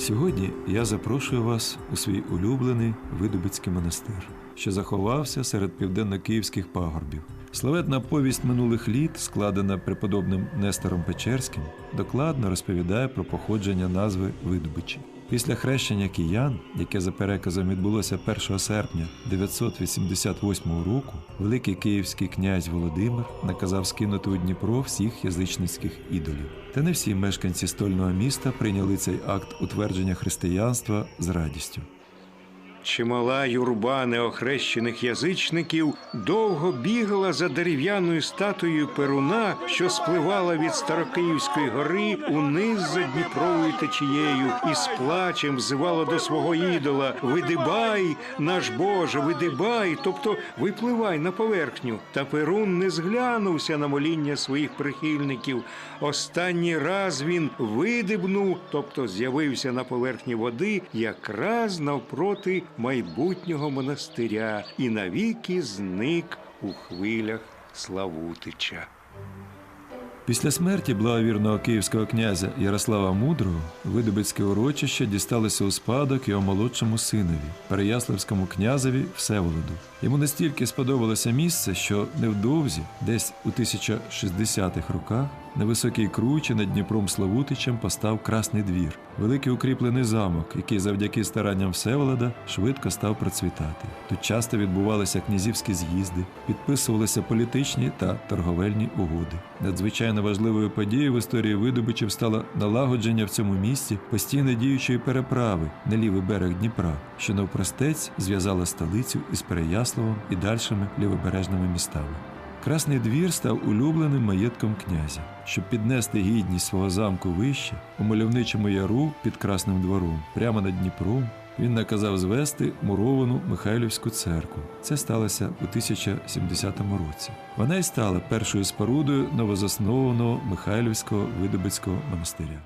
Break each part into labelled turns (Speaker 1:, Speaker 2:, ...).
Speaker 1: Сьогодні я запрошую вас у свій улюблений Видубицький монастир, що заховався серед південно-київських пагорбів. Славетна повість минулих літ, складена преподобним Нестором Печерським, докладно розповідає про походження назви Видубичі. Після хрещення киян, яке за переказом відбулося 1 серпня 988 року, великий київський князь Володимир наказав скинути у Дніпро всіх язичницьких ідолів. Та не всі мешканці стольного міста прийняли цей акт утвердження християнства з радістю.
Speaker 2: Чимала юрба неохрещених язичників довго бігала за дерев'яною статуєю Перуна, що спливала від Старокиївської гори униз за Дніпровою течією, і з плачем взивала до свого ідола: Видибай, наш Боже, видибай, тобто випливай на поверхню. Та Перун не зглянувся на моління своїх прихильників. Останній раз він видибнув, тобто з'явився на поверхні води, якраз навпроти майбутнього монастиря і навіки зник у хвилях Славутича.
Speaker 1: Після смерті благовірного київського князя Ярослава Мудрого Видубицьке урочище дісталося у спадок його молодшому синові, Переяславському князеві Всеволоду. Йому настільки сподобалося місце, що невдовзі, десь у 1060-х роках, на високій кручі над Дніпром Славутичем постав Красний двір, великий укріплений замок, який завдяки старанням Всеволода швидко став процвітати. Тут часто відбувалися князівські з'їзди, підписувалися політичні та торговельні угоди. Надзвичайно важливою подією в історії видобичів стало налагодження в цьому місті постійно діючої переправи на лівий берег Дніпра, що навпростець зв'язала столицю із Переяславом і дальшими лівобережними містами. Красний двір став улюбленим маєтком князя. Щоб піднести гідність свого замку вище, у мальовничому яру під Красним двором, прямо над Дніпром, він наказав звести муровану Михайлівську церкву. Це сталося у 1070 році. Вона й стала першою спорудою новозаснованого Михайлівського Видобицького монастиря.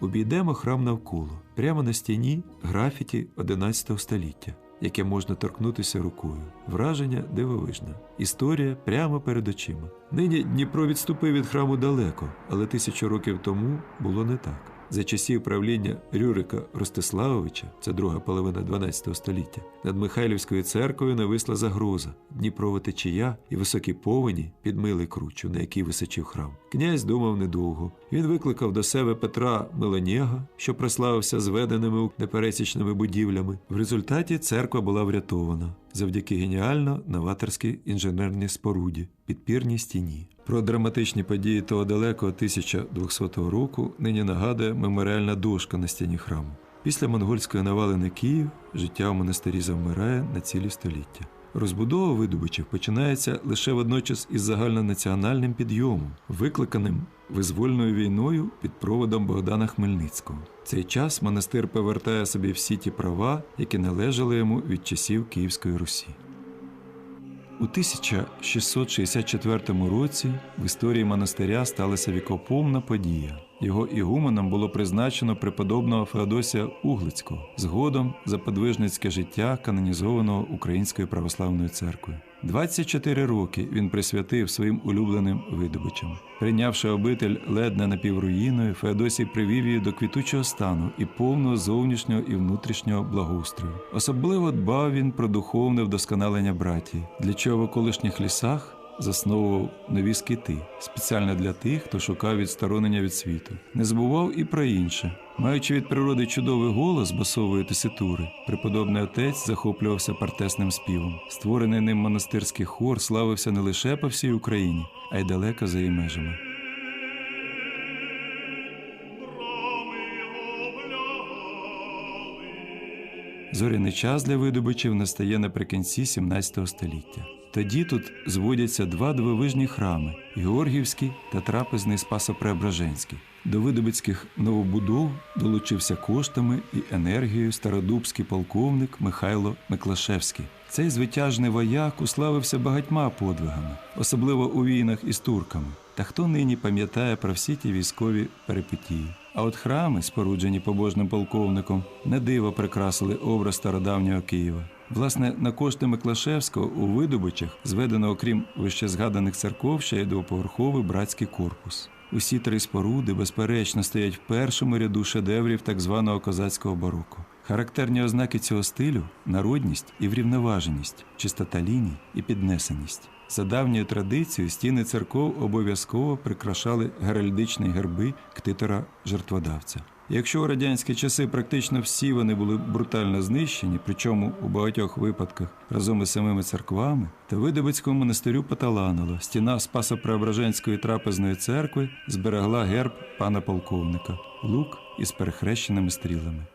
Speaker 1: Обійдемо храм навколо, прямо на стіні графіті 11 століття, яке можна торкнутися рукою. Враження дивовижне. Історія прямо перед очима. Нині Дніпро відступив від храму далеко, але тисячу років тому було не так. За часів правління Рюрика Ростиславовича, це друга половина 12 століття, над Михайлівською церквою нависла загроза. Дніпрова течія і високі повені підмили кручу, на якій височив храм. Князь думав недовго. Він викликав до себе Петра Меланіга, що прославився зведеними непересічними будівлями. В результаті церква була врятована завдяки геніально новаторській інженерній споруді, підпірній стіні. Про драматичні події того далекого 1200 року нині нагадує меморіальна дошка на стіні храму. Після монгольської навали на Київ життя в монастирі завмирає на цілі століття. Розбудова видобичів починається лише водночас із загальнонаціональним підйомом, викликаним визвольною війною під проводом Богдана Хмельницького. В цей час монастир повертає собі всі ті права, які належали йому від часів Київської Русі. У 1664 році в історії монастиря сталася вікопомна подія. Його ігуменом було призначено преподобного Феодосія Углицького, згодом за подвижницьке життя канонізованого Українською православною церквою. 24 роки він присвятив своїм улюбленим видобичам. Прийнявши обитель ледне напівруїною, Феодосій привів її до квітучого стану і повного зовнішнього і внутрішнього благоустрою. Особливо дбав він про духовне вдосконалення братії, для чого в околишніх лісах засновував нові скити спеціально для тих, хто шукав відсторонення від світу. Не забував і про інше. Маючи від природи чудовий голос басової теситури, преподобний отець захоплювався партесним співом. Створений ним монастирський хор славився не лише по всій Україні, а й далеко за її межами. Зоряний час для видобичів настає наприкінці 17 століття. Тоді тут зводяться два дивовижні храми Георгівський та трапезний Спасо-Преображенський. До видобицьких новобудов долучився коштами і енергією стародубський полковник Михайло Миклашевський. Цей звитяжний вояк уславився багатьма подвигами, особливо у війнах із турками. Та хто нині пам'ятає про всі ті військові перипетії? А от храми, споруджені побожним полковником, не диво прикрасили образ стародавнього Києва. Власне, на кошти Миклашевського у видобичах зведено, окрім вище згаданих церков, ще й двоповерховий братський корпус. Усі три споруди, безперечно, стоять в першому ряду шедеврів так званого козацького бароко. Характерні ознаки цього стилю народність і врівноваженість, чистота ліній і піднесеність. За давньою традицією стіни церков обов'язково прикрашали геральдичні герби ктитора жертводавця. Якщо у радянські часи практично всі вони були брутально знищені, причому у багатьох випадках разом із самими церквами, то Видобицькому монастирю поталанило. Стіна Спасо-Преображенської трапезної церкви зберегла герб пана полковника лук із перехрещеними стрілами.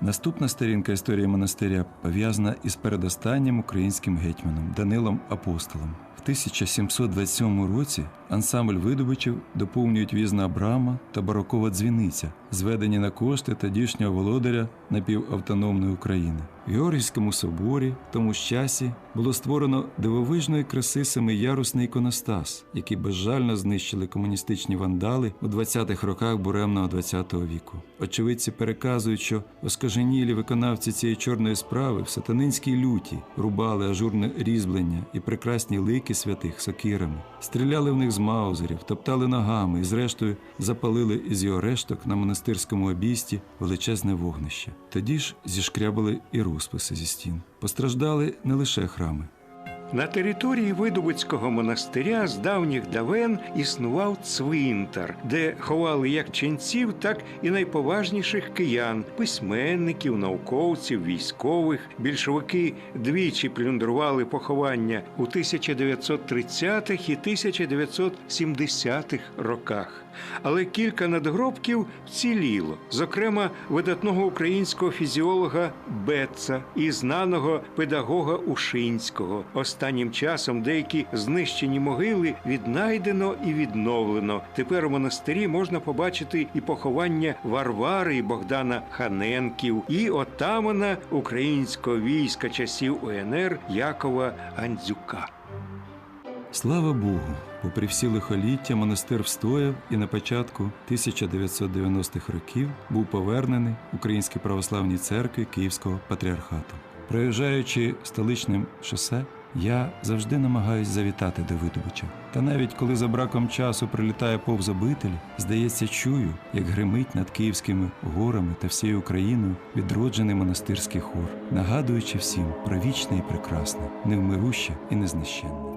Speaker 1: Наступна сторінка історії монастиря пов'язана із передостаннім українським гетьманом Данилом Апостолом. В 1727 році ансамбль видобичів доповнюють візна Абрама та барокова дзвіниця, зведені на кошти тодішнього володаря напівавтономної України. Георгійському соборі, в тому ж часі, було створено дивовижної краси семиярусний іконостас, який безжально знищили комуністичні вандали у 20-х роках буремного ХХ віку. Очевидці переказують, що оскаженілі виконавці цієї чорної справи в сатанинській люті рубали ажурне різьблення і прекрасні лики святих сокирами, стріляли в них з маузерів, топтали ногами і, зрештою, запалили із його решток на монастирському обійсті величезне вогнище. Тоді ж зішкрябали і розписи зі стін. Постраждали не лише храми.
Speaker 2: На території Видубицького монастиря з давніх давен існував цвинтар, де ховали як ченців, так і найповажніших киян, письменників, науковців, військових. Більшовики двічі плюндрували поховання у 1930-х і 1970-х роках. Але кілька надгробків вціліло, зокрема видатного українського фізіолога Бетца і знаного педагога Ушинського. Останнім часом деякі знищені могили віднайдено і відновлено. Тепер у монастирі можна побачити і поховання Варвари і Богдана Ханенків, і отамана українського війська часів УНР Якова Андзюка.
Speaker 1: Слава Богу, попри всі лихоліття, монастир встояв і на початку 1990-х років був повернений Українській православній церкві Київського патріархату. Проїжджаючи столичним шосе, я завжди намагаюсь завітати до видобича. Та навіть коли за браком часу прилітає повз обитель, здається, чую, як гримить над київськими горами та всією Україною відроджений монастирський хор, нагадуючи всім про вічне і прекрасне, невмируще і незнищенне.